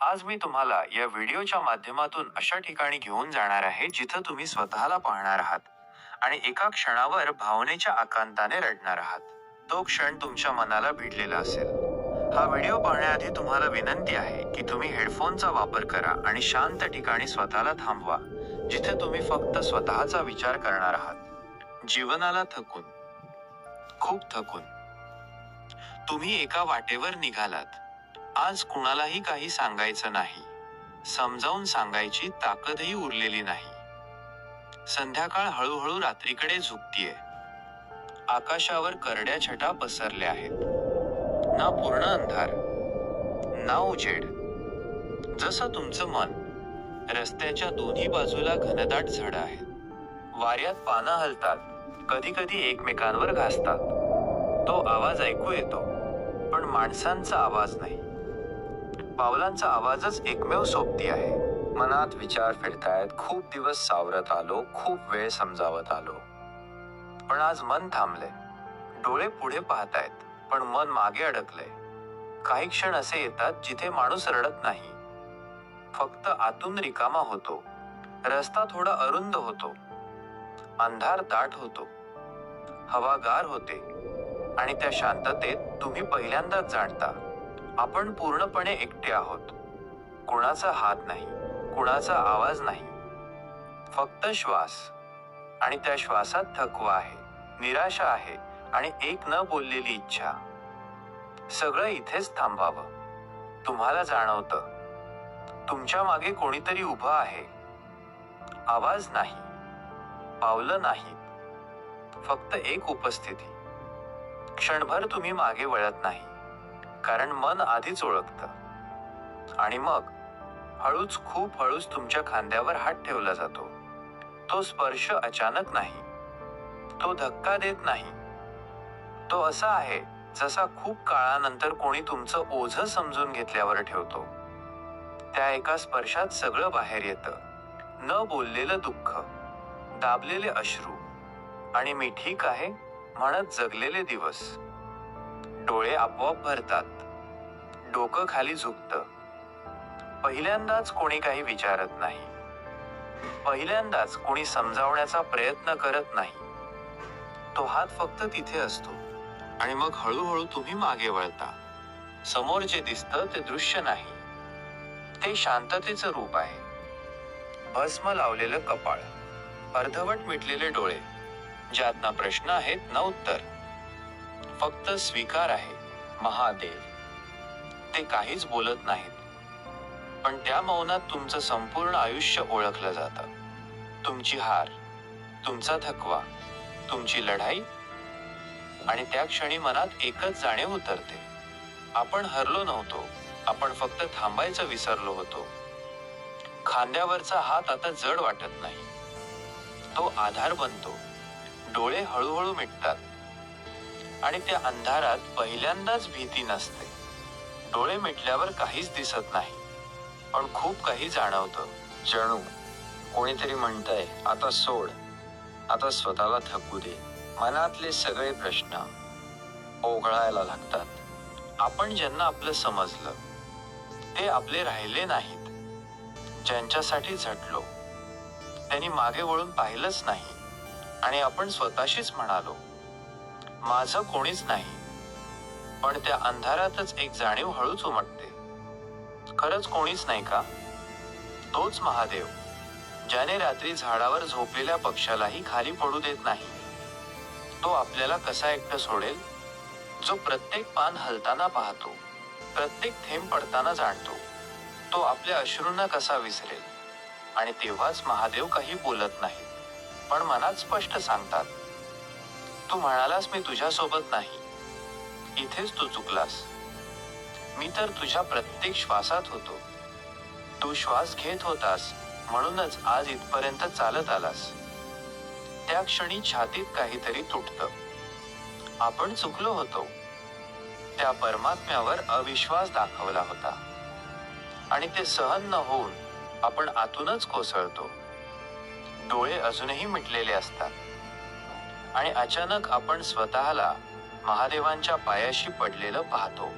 आज मी तुम्हाला या व्हिडिओच्या माध्यमातून अशा ठिकाणी घेऊन जाणार आहे जिथं तुम्ही स्वतःला पाहणार आहात आणि एका क्षणावर भावनेच्या आकांताने रडणार आहात. तो क्षण तुमच्या मनाला भिडलेला असेल. हा व्हिडिओ पाहण्याआधी तुम्हाला विनंती आहे की तुम्ही हेडफोनचा वापर करा आणि शांत ठिकाणी स्वतःला थांबवा जिथे तुम्ही फक्त स्वतःचा विचार करणार आहात. जीवनाला थकून. खूप थकून. तुम्ही एका वाटेवर निघालात. आज कुणालाही काही सांगायचं नाही. समजावून सांगायची ताकदही उरलेली नाही. संध्याकाळ हळूहळू रात्रीकडे झुकतीये. आकाशावर करड्या छटा पसरल्या आहेत. ना पूर्ण अंधार ना उजेड. जसं तुमचं मन रस्त्याच्या दोन्ही बाजूला घनदाट झाडं आहेत. वाऱ्यात पानं हलतात कधी कधी एकमेकांवर घासतात. तो आवाज ऐकू येतो पण माणसांचा आवाज नाही. पावलांचा आवाजच एकमेव सोबती आहे. मनात विचार फिरतायत खूप दिवस सावरत आलो खूप वेळ समजावत आलो. पण आज मन थांबले. डोळे पुढे पाहतायत पण मन मागे अडकलंय काही क्षण असे येतात जिथे माणूस रडत नाही. फक्त आतून रिकामा होतो. रस्ता थोडा अरुंद होतो. अंधार दाट होतो. हवागार होते. आणि त्या शांततेत तुम्ही पहिल्यांदाच जाणता. आपण पूर्णपणे एकटे आहोत. कुणाचा हात नाही कुणाचा आवाज नाही. फक्त श्वास. आणि त्या श्वासात थकवा आहे निराशा आहे आणि एक न बोललेली इच्छा. सगळं इथेच थांबावं. तुम्हाला जाणवतं. तुमच्या मागे कोणीतरी उभं आहे. आवाज नाही. पावलं नाहीत. फक्त एक उपस्थिती. क्षणभर तुम्ही मागे वळत नाही. कारण मन आधीच ओळखतं. आणि मग हळूच खूप हळूच तुमच्या खांद्यावर हात ठेवला जातो. तो स्पर्श अचानक नाही. तो धक्का देत नाही. तो असा आहे जसा खूप काळानंतर कोणी तुमचं ओझ समजून घेतल्यावर ठेवतो. त्या एका स्पर्शात सगळं बाहेर येतं. न बोललेलं दुःख दाबलेले अश्रू आणि मी ठीक आहे म्हणत जगलेले दिवस. डोळे आपोआप भरतात. डोकं खाली झुकतं. पहिल्यांदाच कोणी काही विचारत नाही. पहिल्यांदाच कोणी समजावण्याचा प्रयत्न करत नाही. तो हात फक्त तिथे असतो. आणि मग हळूहळू तुम्ही मागे वळता. समोर जे दिसतं ते दृश्य नाही. ते शांततेचं रूप आहे. भस्म लावलेलं कपाळ. अर्धवट मिटलेले डोळे. ज्यात ना प्रश्न आहेत ना उत्तर. फक्त स्वीकार आहे महादेव. ते काहीच बोलत नाहीत. पण त्या मौनात तुमचं संपूर्ण आयुष्य ओळखलं जातं. तुमची हार तुमचा थकवा तुमची लढाई आणि त्या क्षणी मनात एकच जाणीव उतरते. आपण हरलो नव्हतो आपण फक्त थांबायचं विसरलो होतो. खांद्यावरचा हात आता जड वाटत नाही. तो आधार बनतो. डोळे हळूहळू मिटतात. आणि त्या अंधारात पहिल्यांदाच भीती नसते. डोळे मिटल्यावर काहीच दिसत नाही. पण खूप काही जाणवतं. जणू कोणीतरी म्हणतंय आता सोड. आता स्वतःला थकू दे. मनातले सगळे प्रश्न ओघळायला लागतात. आपण ज्यांना आपलं समजलं ते आपले राहिले नाहीत. ज्यांच्यासाठी झटलो त्यांनी मागे वळून पाहिलंच नाही. आणि आपण स्वतःशीच म्हणालो माझं कोणीच नाही. पण त्या अंधारातच एक जाणीव हळूच उमटते. खरंच कोणीच नाही का? तोच महादेव ज्याने रात्री झाडावर झोपलेल्या पक्षालाही खाली पडू देत नाही. तो आपल्याला कसा एकटं सोडेल? जो प्रत्येक पान हलताना पाहतो प्रत्येक थेंब पडताना जाणतो तो आपल्या अश्रूंना कसा विसरेल? आणि तेव्हाच महादेव काही बोलत नाही. पण मनात स्पष्ट सांगतात तू म्हणालास मी तुझ्यासोबत नाही. इथेच तू चुकलास. मी तर तुझ्या प्रत्येक श्वासात होतो. तू श्वास घेत होतास म्हणूनच आज इथपर्यंत चालत आलास. त्या क्षणी छातीत काहीतरी तुटतं. आपण चुकलो होतो. त्या परमात्म्यावर अविश्वास दाखवला होता. आणि ते सहन न होऊन आपण आतूनच कोसळतो. डोळे अजूनही मिटलेले असतात. आणि अचानक आपण स्वतःला महादेवांच्या पायाशी पडलेलं पाहतो.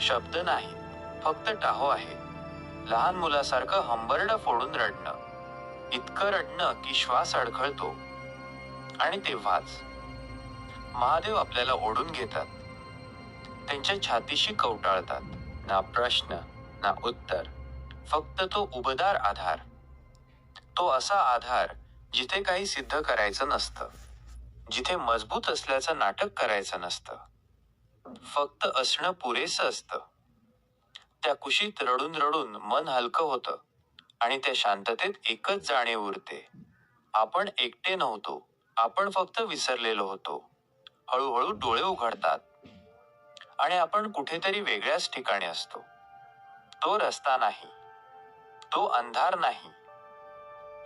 शब्द नाही फक्त टाहो आहे. लहान मुलासारखं हंबरडं फोडून रडणं. इतकं रडणं की श्वास अडखळतो. आणि तेव्हाच महादेव आपल्याला ओढून घेतात. त्यांच्या छातीशी कवटाळतात. ना प्रश्न ना उत्तर. फक्त तो उबदार आधार. तो असा आधार जिथे काही सिद्ध करायचं नसतं. जिथे मजबूत असल्याचं नाटक करायचं नसतं. फक्त असणं पुरेसं असतं. त्या कुशीत रडून रडून मन हलकं होतं आणि त्या शांततेत एकच जाणीव उरते. आपण एकटे नव्हतो. आपण फक्त विसरलेलो होतो. हळूहळू डोळे उघडतात. आणि आपण कुठेतरी वेगळ्याच ठिकाणी असतो. तो रस्ता नाही. तो अंधार नाही.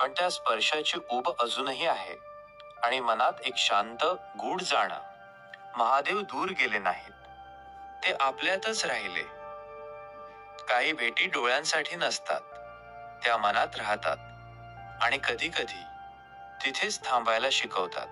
पण त्या स्पर्शाची उब अजूनही आहे. आणि मनात एक शांत गूढ जाणं. महादेव दूर गेले नाहीत. ते आपल्यातच राहिले. काही भेटी डोळ्यांसाठी नसतात. त्या मनात राहतात. आणि कधी कधी तिथेच थांबायला शिकवतात.